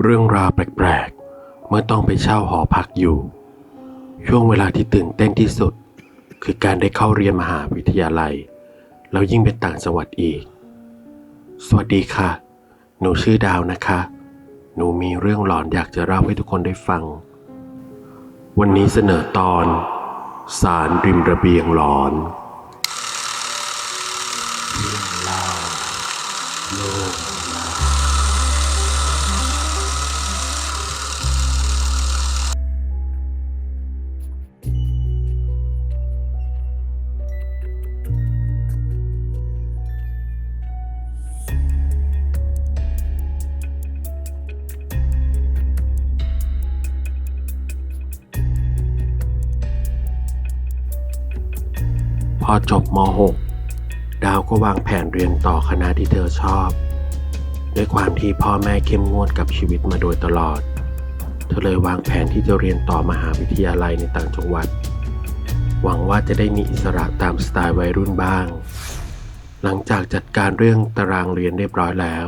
เรื่องราวแปลกๆ เมื่อต้องไปเช่าหอพักอยู่ ช่วงเวลาที่ตื่นเต้นที่สุด คือการได้เข้าเรียนมหาวิทยาลัย แล้วยิ่งเป็นต่างจังหวัดอีก สวัสดีค่ะ หนูชื่อดาวนะคะ หนูมีเรื่องหลอนอยากจะเล่าให้ทุกคนได้ฟัง วันนี้เสนอตอน สารริมระเบียงหลอน อจบม .6 ดาวก็วางแผนเรียนต่อคณะที่เธอชอบ ด้วยความที่พ่อแม่เข้มงวดกับชีวิตมาโดยตลอด เธอเลยวางแผนที่จะเรียนต่อมหาวิทยาลัยในต่างจังหวัด หวังว่าจะได้มีอิสระตามสไตล์วัยรุ่นบ้าง หลังจากจัดการเรื่องตารางเรียนเรียบร้อยแล้ว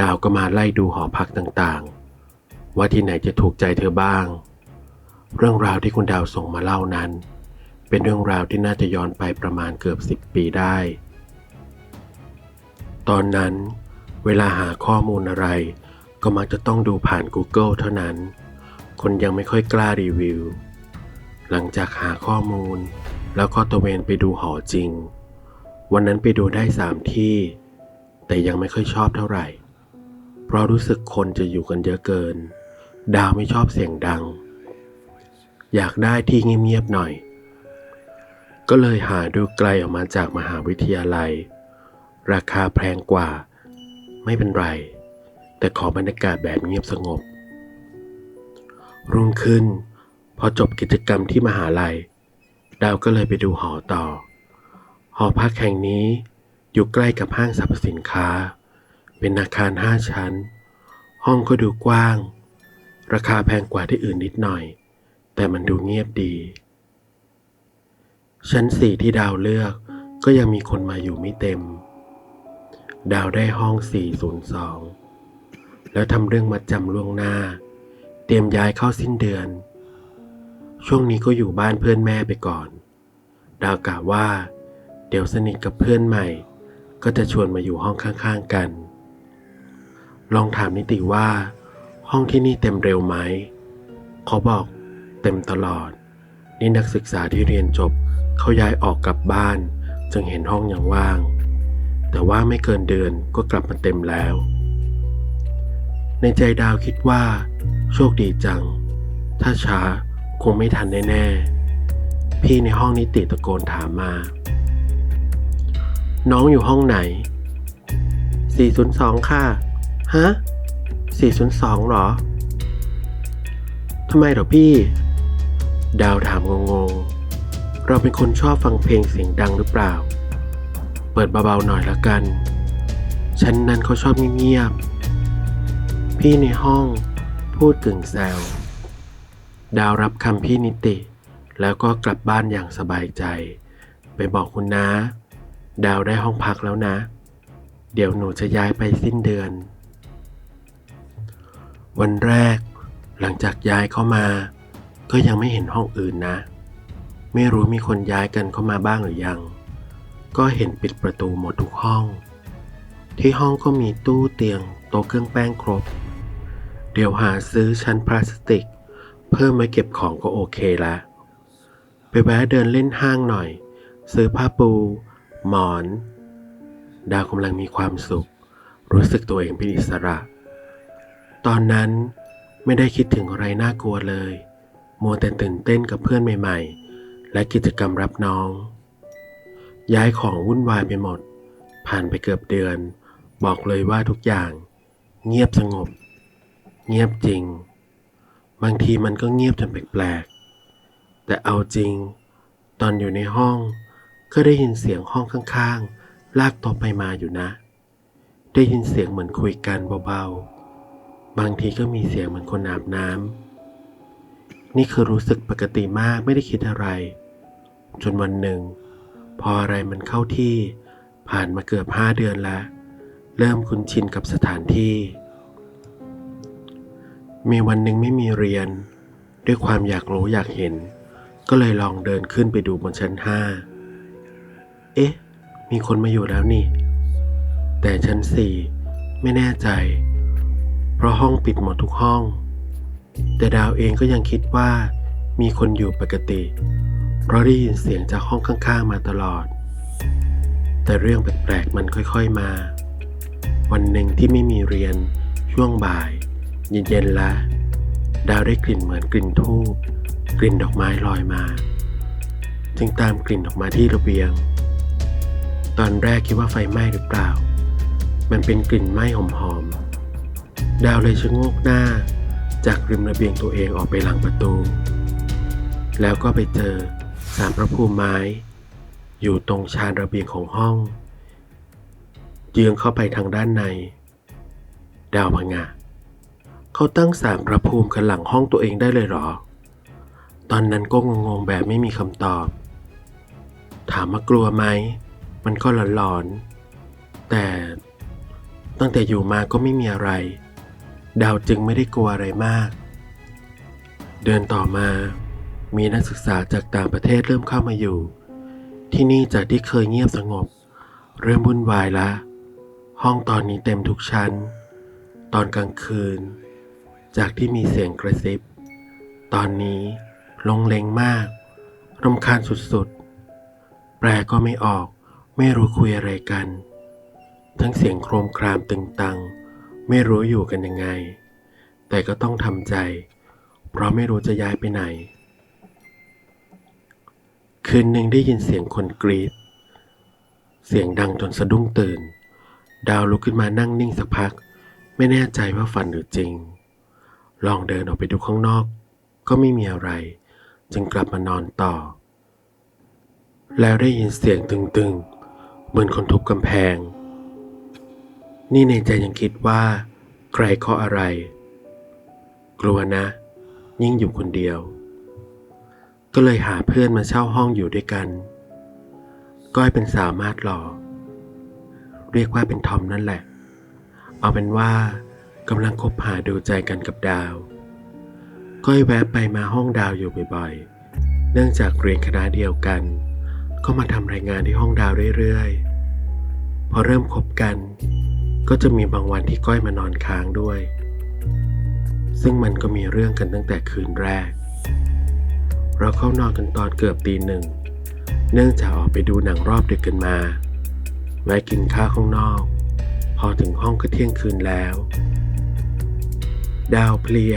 ดาวก็มาไล่ดูหอพักต่างๆ ว่าที่ไหนจะถูกใจเธอบ้าง เรื่องราวที่คุณดาวส่งมาเล่านั้น เป็นเรื่องราวที่น่าจะย้อนไปประมาณเกือบสิบปีได้ ตอนนั้น เวลาหาข้อมูลอะไร ก็มักจะต้องดูผ่าน Google เท่านั้น คนยังไม่ค่อยกล้ารีวิว หลังจากหาข้อมูล แล้วก็ตะเวนไปดูหอจริง วันนั้นไปดูได้สามที่ แต่ยังไม่ค่อยชอบเท่าไหร่ เพราะรู้สึกคนจะอยู่กันเยอะเกิน ดาวไม่ชอบเสียงดัง อยากได้ที่เงียบๆหน่อย ก็เลยหาดูไกลออกมาจากมหาวิทยาลัย ราคาแพงกว่า ไม่เป็นไร แต่ขอบรรยากาศแบบเงียบสงบ รุ่งขึ้น พอจบกิจกรรมที่มหาลัย ดาวก็เลยไปดูหอต่อ หอพักแห่งนี้อยู่ใกล้กับห้างสรรพสินค้า เป็นอาคารห้าชั้น ห้องก็ดูกว้าง ราคาแพงกว่าที่อื่นนิดหน่อย แต่มันดูเงียบดี ชั้นสี่ที่ดาวเลือกก็ยังมีคนมาอยู่ไม่เต็ม ดาวได้ห้อง 402 แล้วทำเรื่องมาจำล่วงหน้า เตรียมย้ายเข้าสิ้นเดือน ช่วงนี้ก็อยู่บ้านเพื่อนแม่ไปก่อน ดาวกล่าวว่า เดี๋ยวสนิทกับเพื่อนใหม่ ก็จะชวนมาอยู่ห้องข้างๆกัน ลองถามนิติว่า ห้องที่นี่เต็มเร็วไหม เขาบอกเต็มตลอด นี่นักศึกษาที่เรียนจบเขาย้ายออกกลับบ้าน จึงเห็นห้องยังว่าง แต่ว่าไม่เกินเดือนก็กลับมาเต็มแล้ว ในใจดาวคิดว่า โชคดีจัง ถ้าช้าคงไม่ทันแน่ๆ พี่ในห้องนิติตะโกนถามมา น้องอยู่ห้องไหน 402 ค่ะ ฮะ 402หรอ ทำไมเหรอพี่ ดาวถามงงๆ เราเป็นคนชอบฟังเพลงเสียงดังหรือเปล่า เปิดเบาๆหน่อยละกันฉันนั้นเขาชอบเงียบๆ พี่ในห้องพูดกึ่งแซว ดาวรับคำพี่นิติ แล้วก็กลับบ้านอย่างสบายใจ ไปบอกคุณน้าดาวได้ห้องพักแล้วนะ เดี๋ยวหนูจะย้ายไปสิ้นเดือน วันแรกหลังจากย้ายเข้ามา ก็ยังไม่เห็นห้องอื่นนะ ไม่รู้มีคนย้ายกันเข้ามาบ้างหรือยัง ก็เห็นปิดประตูหมดทุกห้อง ที่ห้องก็มีตู้เตียงโต๊ะเครื่องแป้งครบ เดี๋ยวหาซื้อชั้นพลาสติก เพิ่มไว้เก็บของก็โอเคละ ไปแวะเดินเล่นห้างหน่อย ซื้อผ้าปู หมอน ดาวกำลังมีความสุข รู้สึกตัวเองเป็นอิสระ ตอนนั้นไม่ได้คิดถึงอะไรน่ากลัวเลย มัวแต่ตื่นเต้นกับเพื่อนใหม่ๆ และกิจกรรมรับน้อง ย้ายของวุ่นวายไปหมด ผ่านไปเกือบเดือน บอกเลยว่าทุกอย่าง เงียบสงบ เงียบจริง บางทีมันก็เงียบจนแปลกๆ แต่เอาจริง ตอนอยู่ในห้อง ก็ได้ยินเสียงห้องข้างๆ ลากต๊ะไปมาอยู่นะ ได้ยินเสียงเหมือนคุยกันเบาๆ บางทีก็มีเสียงเหมือนคนอาบน้ำ นี่คือรู้สึกปกติมากไม่ได้คิดอะไร จนวันหนึ่ง พออะไรมันเข้าที่ ผ่านมาเกือบห้าเดือนแล้ว เริ่มคุ้นชินกับสถานที่ มีวันหนึ่งไม่มีเรียน ด้วยความอยากรู้อยากเห็น ก็เลยลองเดินขึ้นไปดูบนชั้นห้าเอ๊ะ มีคนมาอยู่แล้วนี่ แต่ชั้นสี่ไม่แน่ใจ เพราะห้องปิดหมดทุกห้อง แต่ดาวเองก็ยังคิดว่า มีคนอยู่ปกติ เพราะได้ยินเสียงจากห้องข้างๆมาตลอด แต่เรื่องแปลกๆมันค่อยๆมา วันหนึ่งที่ไม่มีเรียน ช่วงบ่าย เย็นๆละ ดาวได้กลิ่นเหมือนกลิ่นทูบกลิ่นดอกไม้ลอยมา จึงตามกลิ่นออกมาที่ระเบียง ตอนแรกคิดว่าไฟไหม้หรือเปล่า มันเป็นกลิ่นไหม้หอมๆ ดาวเลยชะโงกหน้า จากริมระเบียงตัวเองออกไปหลังประตู แล้วก็ไปเจอสารพระภูมิไม้ อยู่ตรงชานระเบียงของห้อง เยื้องเข้าไปทางด้านใน ดาวพังงะเขาตั้งสารพระภูมิกันหลังห้องตัวเองได้เลยหรอ ตอนนั้นก็งงๆแบบไม่มีคำตอบ ถามว่ากลัวไหม มันก็หลอนๆแต่ตั้งแต่อยู่มาก็ไม่มีอะไร ดาวจึงไม่ได้กลัวอะไรมาก เดือนต่อมา มีนักศึกษาจากต่างประเทศเริ่มเข้ามาอยู่ ที่นี่จากที่เคยเงียบสงบ เริ่มวุ่นวายละ ห้องตอนนี้เต็มทุกชั้น ตอนกลางคืน จากที่มีเสียงกระซิบ ตอนนี้ลงเลงมากรำคาญสุดๆ แปลก็ไม่ออก ไม่รู้คุยอะไรกัน ทั้งเสียงโครมครามตึงตัง ไม่รู้อยู่กันยังไง แต่ก็ต้องทำใจ เพราะไม่รู้จะย้ายไปไหน คืนหนึ่งได้ยินเสียงคนกรีด เสียงดังจนสะดุ้งตื่น ดาวลุกขึ้นมานั่งนิ่งสักพัก ไม่แน่ใจว่าฝันหรือจริง ลองเดินออกไปดูข้างนอก ก็ไม่มีอะไร จึงกลับมานอนต่อ แล้วได้ยินเสียงตึงๆ เหมือนคนทุบกำแพง นี่ในใจยังคิดว่า ใครเคาะอะไร กลัวนะ ยิ่งอยู่คนเดียว ก็เลยหาเพื่อนมาเช่าห้องอยู่ด้วยกัน ก้อยเป็นสาวมาดหล่อเรียกว่าเป็นทอมนั่นแหละ เอาเป็นว่ากำลังคบหาดูใจกันกับดาว ก้อยแวะไปมาห้องดาวอยู่บ่อยๆ เนื่องจากเรียนคณะเดียวกัน ก็มาทำรายงานที่ห้องดาวเรื่อยๆ พอเริ่มคบกัน ก็จะมีบางวันที่ก้อยมานอนค้างด้วย ซึ่งมันก็มีเรื่องกันตั้งแต่คืนแรก เราเข้านอนกันตอนเกือบตีหนึ่ง เนื่องจากออกไปดูหนังรอบดึกกันมา แวะกินข้าวข้างนอก พอถึงห้องก็เที่ยงคืนแล้ว ดาวเพลีย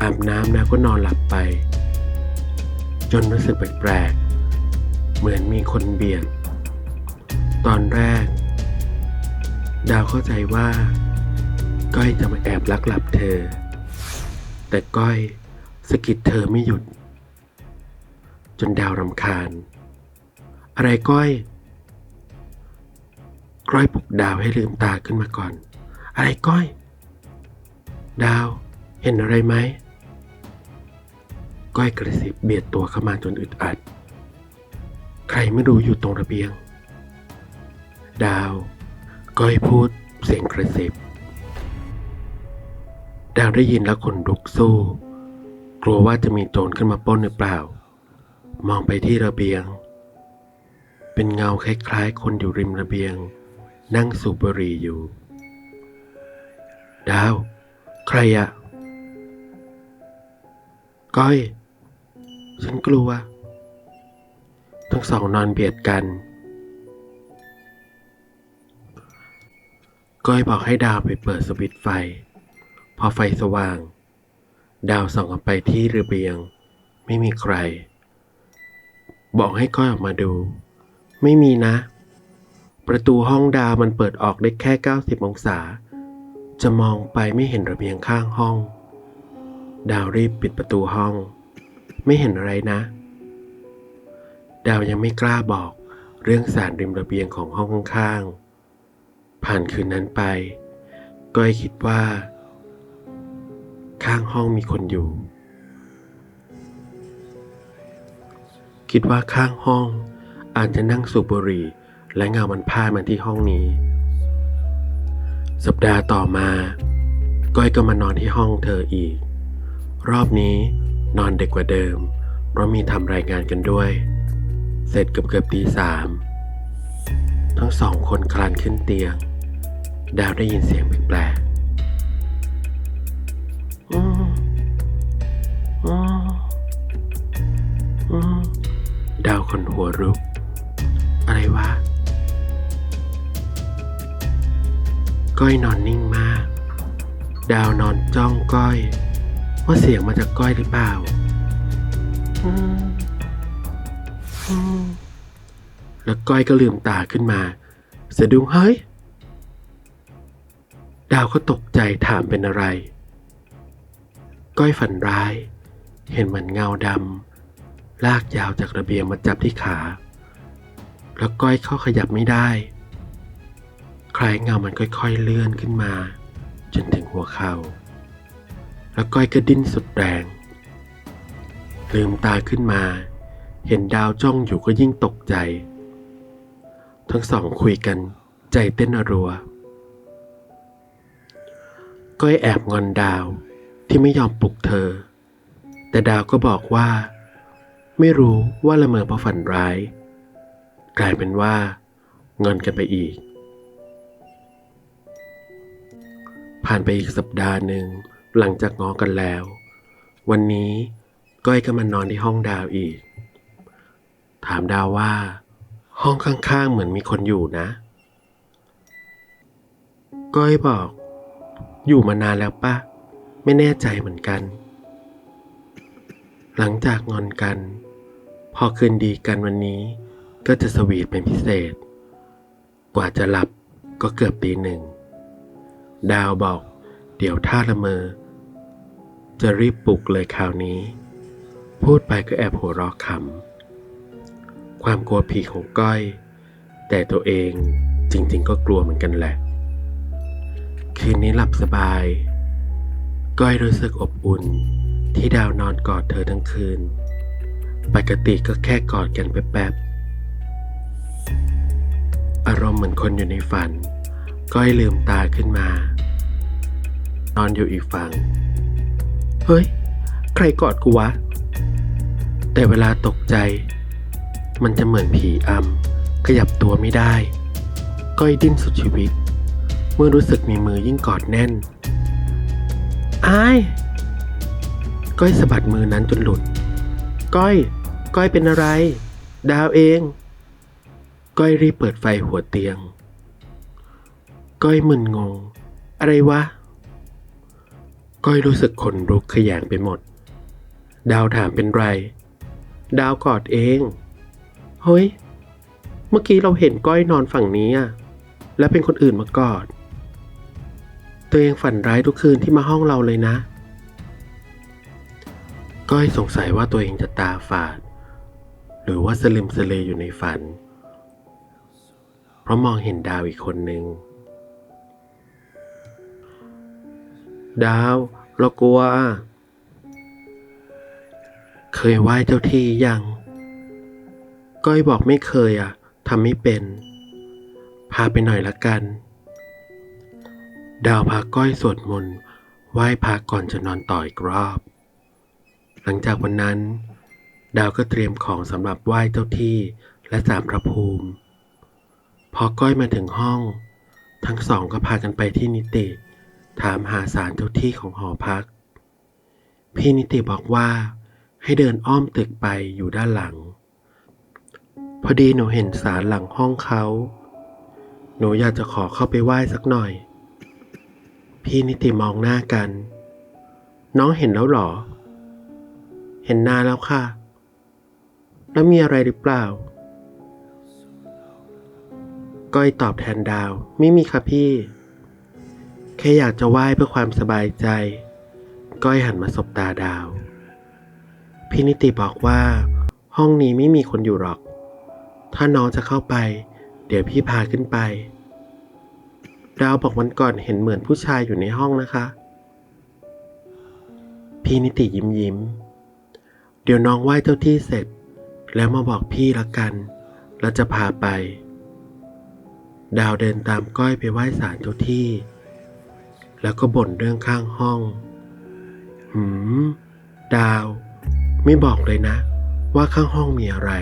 อาบน้ำแล้วก็นอนหลับไป จนรู้สึกแปลกๆ เหมือนมีคนเบียด ตอนแรก ดาวเข้าใจว่า ก้อยจะมาแอบลักหลับเธอ แต่ก้อยสะกิดเธอไม่หยุด จนดาวรำคาญ อะไรก้อย ก้อยปลุกดาวให้ลืมตาขึ้นมาก่อน อะไรก้อย ดาวเห็นอะไรไหม ก้อยกระซิบเบียดตัวเข้ามาจนอึดอัด ใครไม่รู้อยู่ตรงระเบียง ดาว ก้อยพูดเสียงกระซิบ ดาวได้ยินแล้วขนลุกสู้ กลัวว่าจะมีโจรขึ้นมาปล้นหรือเปล่า มองไปที่ระเบียง เป็นเงาคล้ายๆ คนอยู่ริมระเบียง นั่งสูบบุหรี่อยู่ ดาว ใครอะก้อย ฉันกลัว ทั้งสองนอนเบียดกัน ก้อยบอกให้ดาวไปเปิดสวิตช์ไฟ พอไฟสว่าง ดาวส่องออกไปที่ระเบียง ไม่มีใคร บอกให้ก้อยออกมาดู ไม่มีนะ ประตูห้องดาวมันเปิดออกได้แค่ 90 องศา จะมองไปไม่เห็นระเบียงข้างห้อง ดาวรีบปิดประตูห้อง ไม่เห็นอะไรนะ ดาวยังไม่กล้าบอกเรื่องสารริมระเบียงของห้องข้างๆ ผ่านคืนนั้นไป ก้อยคิดว่า ข้างห้องมีคนอยู่ คิดว่าข้างห้องอาจจะนั่งสูบบุหรี่และเงามันพาดมาที่ห้องนี้ สัปดาห์ต่อมา ก้อยก็มานอนที่ห้องเธออีก รอบนี้นอนเด็กกว่าเดิม เพราะมีทำรายงานกันด้วย เสร็จเกือบเกือบตีสามทั้งสองคนคลานขึ้นเตียง ดาวได้ยินเสียงแปลกๆอืมอืมอืมดาวคนหัวรุก อะไรวะ ก้อยนอนนิ่งมาก ดาวนอนจ้องก้อย ว่าเสียงมาจากก้อยหรือเปล่า อืมอืมแล้วก้อยก็ลืมตาขึ้นมาสะดุ้งเฮ้ย ดาวก็ตกใจถามเป็นอะไร ก้อยฝันร้าย เห็นเหมือนเงาดำลากยาวจากระเบียงมาจับที่ขา แล้วก้อยเข้าขยับไม่ได้ คล้ายเงามันค่อยๆเลื่อนขึ้นมา จนถึงหัวเขา่า แล้วก้อยก็ดิ้นสุดแรง ลืมตาขึ้นมา เห็นดาวจ้องอยู่ก็ยิ่งตกใจ ทั้งสองคุยกันใจเต้นรัว ก้อยแอบงอนดาวที่ไม่ยอมปลุกเธอ แต่ดาวก็บอกว่า ไม่รู้ว่าละเมอเพราะฝันร้าย กลายเป็นว่า งอนกันไปอีก ผ่านไปอีกสัปดาห์หนึ่งหลังจากง้อกันแล้ว วันนี้ก้อยก็มานอนที่ห้องดาวอีก ถามดาวว่า ห้องข้างๆเหมือนมีคนอยู่นะ ก้อยบอก อยู่มานานแล้วปะไม่แน่ใจเหมือนกัน หลังจากงอนกัน พอคืนดีกันวันนี้ ก็จะสวีทเป็นพิเศษ กว่าจะหลับก็เกือบตีหนึ่ง ดาวบอก เดี๋ยวถ้าละเมอ จะรีบปลุกเลยคราวนี้ พูดไปก็แอบหัวเราะขำความกลัวผีของก้อย แต่ตัวเองจริงๆก็กลัวเหมือนกันแหละ คืนนี้หลับสบาย ก้อยรู้สึกอบอุ่นที่ดาวนอนกอดเธอทั้งคืน ปกติก็แค่กอดกันแป๊บๆ อารมณ์เหมือนคนอยู่ในฝัน ก้อยลืมตาขึ้นมา นอนอยู่อีกฝั่ง เฮ้ย ใครกอดกูวะ แต่เวลาตกใจ มันจะเหมือนผีอำขยับตัวไม่ได้ ก้อยดิ้นสุดชีวิต เมื่อรู้สึกมีมือยิ่งกอดแน่นอาย ก้อยสะบัดมือนั้นจนหลุด ก้อย ก้อยเป็นอะไร ดาวเอง ก้อยรีบเปิดไฟหัวเตียง ก้อยมึนงง อะไรวะ ก้อยรู้สึกขนลุกขยงไปหมด ดาวถามเป็นไร ดาวกอดเอง เฮ้ย เมื่อกี้เราเห็นก้อยนอนฝั่งนี้อะแล้วเป็นคนอื่นมากอด ตัวเองฝันร้ายทุกคืนที่มาห้องเราเลยนะ ก้อยสงสัยว่าตัวเองจะตาฝาด หรือว่าสลิมสเลอยู่ในฝัน เพราะมองเห็นดาวอีกคนหนึ่ง ดาวเรากลัว เคยไหว้เจ้าที่ยัง ก้อยบอกไม่เคยอะทำไม่เป็น พาไปหน่อยละกัน ดาวพาก้อยสวดมนต์ไหว้พระก่อนจะนอนต่ออีกรอบ หลังจากวันนั้น ดาวก็เตรียมของสำหรับไหว้เจ้าที่และสามพระภูมิ พอก้อยมาถึงห้อง ทั้งสองก็พากันไปที่นิติ ถามหาสารเจ้าที่ของหอพัก พี่นิติบอกว่าให้เดินอ้อมตึกไปอยู่ด้านหลัง พอดีหนูเห็นสารหลังห้องเขา หนูอยากจะขอเข้าไปไหว้สักหน่อย พี่นิติมองหน้ากัน น้องเห็นแล้วหรอ เห็นนานแล้วค่ะ แล้วมีอะไรหรือเปล่า ก้อยตอบแทนดาว ไม่มีค่ะพี่ แค่อยากจะไหว้เพื่อความสบายใจ ก้อยหันมาสบตาดาว พี่นิติบอกว่า ห้องนี้ไม่มีคนอยู่หรอก ถ้าน้องจะเข้าไป เดี๋ยวพี่พาขึ้นไป ดาวบอกวันก่อนเห็นเหมือนผู้ชายอยู่ในห้องนะคะ พี่นิติยิ้มยิ้ม เดี๋ยวน้องไหว้เจ้าที่เสร็จ แล้วมาบอกพี่ละกันแล้วจะพาไป ดาวเดินตามก้อยไปไหว้ศาลเจ้าที่ แล้วก็บ่นเรื่องข้างห้อง หืม ดาว ไม่บอกเลยนะ ว่าข้างห้องมีอะไร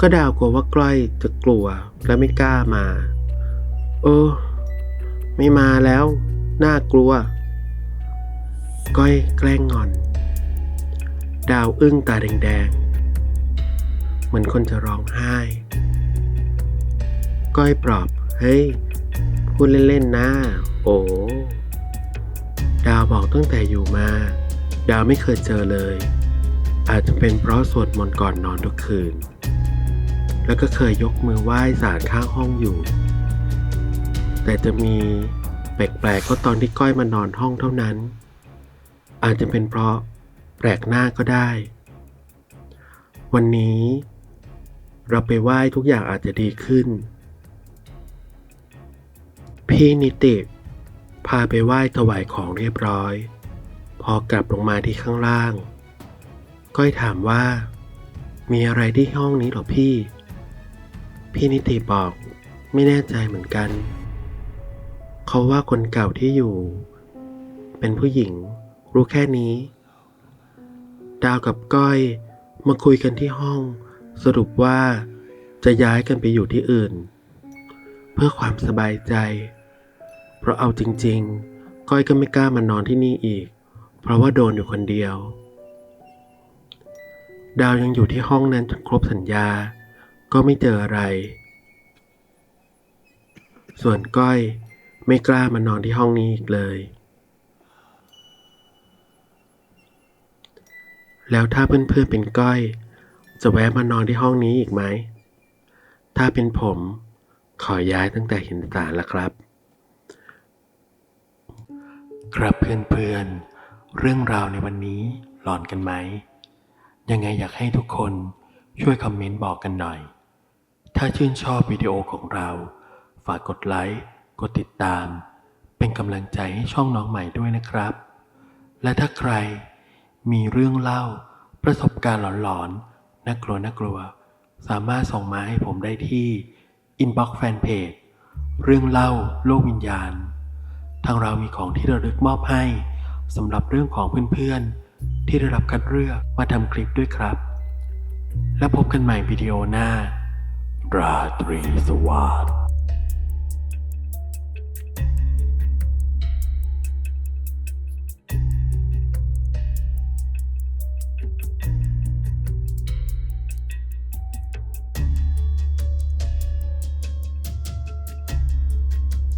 ก็ดาวกลัวว่าก้อยจะกลัวและไม่กล้ามา เออ ไม่มาแล้ว น่ากลัว ก้อยแกล้งงอน ดาวอึ้งตาแดงๆ เหมือนคนจะร้องไห้ ก้อยปลอบ เฮ้ย พูดเล่นๆนะ โอ้ดาวบอกตั้งแต่อยู่มา ดาวไม่เคยเจอเลย อาจจะเป็นเพราะสวดมนต์ก่อนนอนทุกคืน แล้วก็เคยยกมือไหว้สารข้างห้องอยู่ แต่จะมีแปลกๆก็ตอนที่ก้อยมานอนห้องเท่านั้น อาจจะเป็นเพราะแปลกหน้าก็ได้ วันนี้เราไปไหว้ทุกอย่างอาจจะดีขึ้น พี่นิติพาไปไหว้ถวายของเรียบร้อย พอกลับลงมาที่ข้างล่าง ก้อยถามว่า มีอะไรที่ห้องนี้หรอพี่ พี่นิติบอกไม่แน่ใจเหมือนกัน เขาว่าคนเก่าที่อยู่ เป็นผู้หญิง รู้แค่นี้ ดาวกับก้อยมาคุยกันที่ห้อง สรุปว่าจะย้ายกันไปอยู่ที่อื่น เพื่อความสบายใจ เพราะเอาจริง ๆ ก้อยก็ไม่กล้ามานอนที่นี่อีก เพราะว่าโดนอยู่คนเดียว ดาวยังอยู่ที่ห้องนั้นจนครบสัญญา ก็ไม่เจออะไร ส่วนก้อย ไม่กล้ามานอนที่ห้องนี้อีกเลย แล้วถ้าเพื่อนๆเป็นก้อย จะแวะมานอนที่ห้องนี้อีกไหม ถ้าเป็นผมขอย้ายตั้งแต่เห็นสารแล้วครับ ครับเพื่อนๆ เรื่องราวในวันนี้หลอนกันไหม ยังไงอยากให้ทุกคนช่วยคอมเมนต์บอกกันหน่อย ถ้าชื่นชอบวิดีโอของเรา ฝากกดไลค์ กดติดตาม เป็นกำลังใจให้ช่องน้องใหม่ด้วยนะครับ และถ้าใครมีเรื่องเล่าประสบการณ์หลอนๆน่ากลัวน่ากลัว สามารถส่งมาให้ผมได้ที่อินบ็อกซ์แฟนเพจเรื่องเล่าโลกวิญญาณ ทางเรามีของที่ระลึกมอบให้สำหรับเรื่องของเพื่อนๆ ที่ได้รับคัดเลือกมาทำคลิปด้วยครับ แล้วพบกันใหม่วิดีโอหน้า ราตรีสวัสดิ์